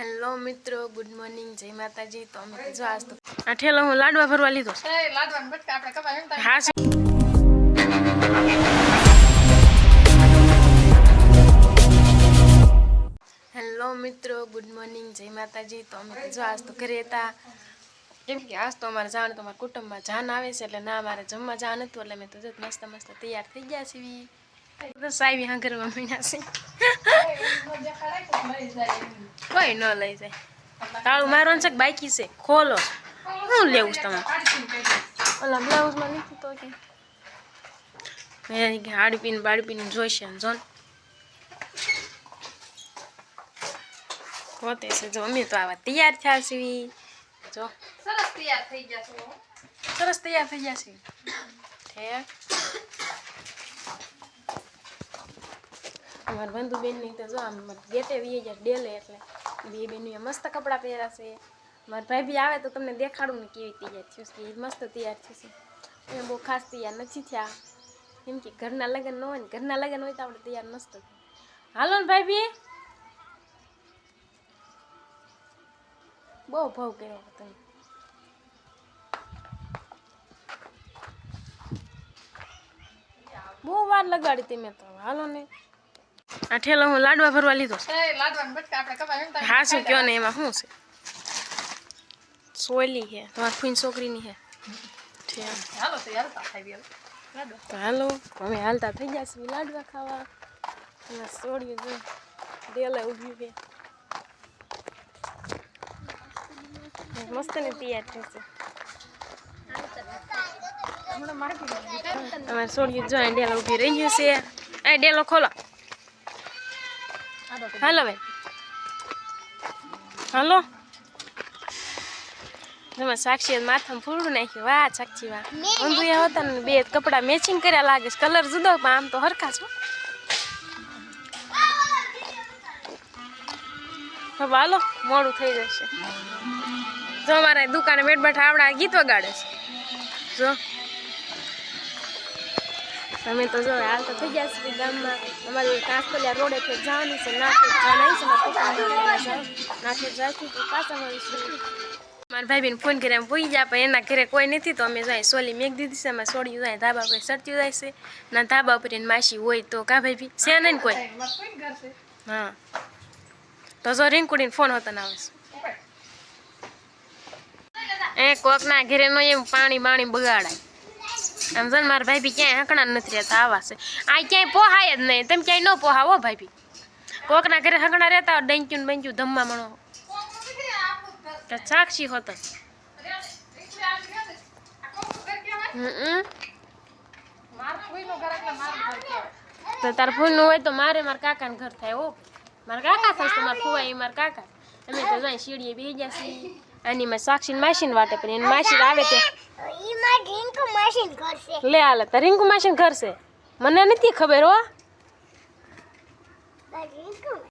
Hello મિત્રો good morning જય માતાજી. તો અમે જો આજ તો આ ઠેલો હું લાડવા ભરવા લીધો. હા હેલો મિત્રો ગુડ મોર્નિંગ જય માતાજી. તો અમે જો આજ તો ઘરે હતા. કેમ કે આજ તો અમારે જાણ તો અમારા કુટુંબમાં જાન આવે છે એટલે ના અમારે જમવા જાન હતું એટલે મેં તો મસ્ત મસ્ત તૈયાર થઈ ગયા છીએ. તો આવી હા ઘરમાં મીણા છે. કોઈ ન લઈ જાય. તાળું મારવાનું છે કે બાકી છે? ખોલો. શું લેવું છે દે. ઓલા બ્લાઉઝમાં લીધું તો કે. મેં હાડી પીને બાડી પીને જોઈશે જો પોતે છે જો અમે તો આવા તૈયાર થયા છીએ. જો. સરસ તૈયાર થઈ ગયા છો. સરસ તૈયાર થઈ ગયા છીએ. ઠેક. અમારા બંધુ બેનની તો જો આમ ગેટે વીએ જાય ડેલે એટલે બે બેનીએ મસ્ત કપડાં પહેર્યા છે. મારા ભાઈ બી આવે તો તમને દેખાડું ને કેવી તૈયાર થયું છે. એ મસ્ત તૈયાર થયું છે. એ બહુ ખાસ તૈયાર નથી થયા. કેમ કે ઘરના લગ્ન ન હોય ને ઘરના લગ્ન હોય તો આપણે તૈયાર મસ્ત થઈએ. હાલો ને ભાઈ બી બહુ ભાવ કર્યો તમે. બહુ વાર લગાડી હતી મેં તો. હાલો ને. આ ઠેલો હું લાડવા ભરવા લીધો. હા શું કયો ને એમાં શું છે? સોયલી છે. તમારી ફૂઈન છોકરીની છે. હાલો અમે હાલતા થઈ ગયા છીએ લાડવા ખાવા. અને સોડ્યું જો ડેલે ઊભી છે. મસ્ત ને તૈયાર થશે. અમારે સોડ્યું જો અહીં ડેલો ઊભી રહી ગયું છે. એ ડેલો ખોલો. હાલો ભાઈ હાલો. તમે સાક્ષી માથામાં ફૂલડું નાખ્યું. વાહ સાક્ષી વાહ. ઊંધું હતા ને બે કપડા મેચિંગ કર્યા લાગે છે. કલર જુદો પણ આમ તો હરખા છો હવે હાલો મોડું થઈ જશે. જો અમારે દુકાને બેઠ બેઠા આવડા ગીત વગાડે છે. જો. તમે તો જો હાલ તો થઈ ગયા છે ગામમાં અમારે કાંકલિયા રોડે તો જવાનું છે નાખે જવાનું છે નાખે જાશું તો પાછા મળીશું મારા ભાઈ બેન ફોન કર્યા પૂઈ જાય પણ એના ઘરે કોઈ નથી તો અમે જાય સોલી મેક દીધી છે અમે સોડ્યું જાય ધાબા પર સરતી જાય છે ના ધાબા ઉપર એની માસી હોય તો કા ભાઈ ભી છે નહીં ને કોઈ. હા તો જો રીંકુડીને ફોન હોતા ના આવે છે. એ કોકના ઘરે નો એમ પાણી બાણી બગાડાય આમ જન મારા ભાઈ ક્યાંય આંકડા નથી રહેતા, આવા છે. આ ક્યાંય પોહાય જ નહીં. તમે ક્યાંય ન પોહાવો ભાઈ કોકના ઘરે હંકણા રહેતા હોય, ડંક્યું બંક્યું ધમમાં મણો. સાક્ષી હોત જ. તો તાર ફૂલનું હોય તો મારે મારા કાકાને ઘર થાય, હો. મારા કાકા થાય તો મારા ફુવા એ મારા કાકા. અમે તો જાય શીડીએ બેસી આની છીએ. અને એમાં સાક્ષી માસીને વાટે, પણ એની માસી આવે તે લે હાલે તાર રિંકુ માસીને ઘર છે મને નથી ખબર હો.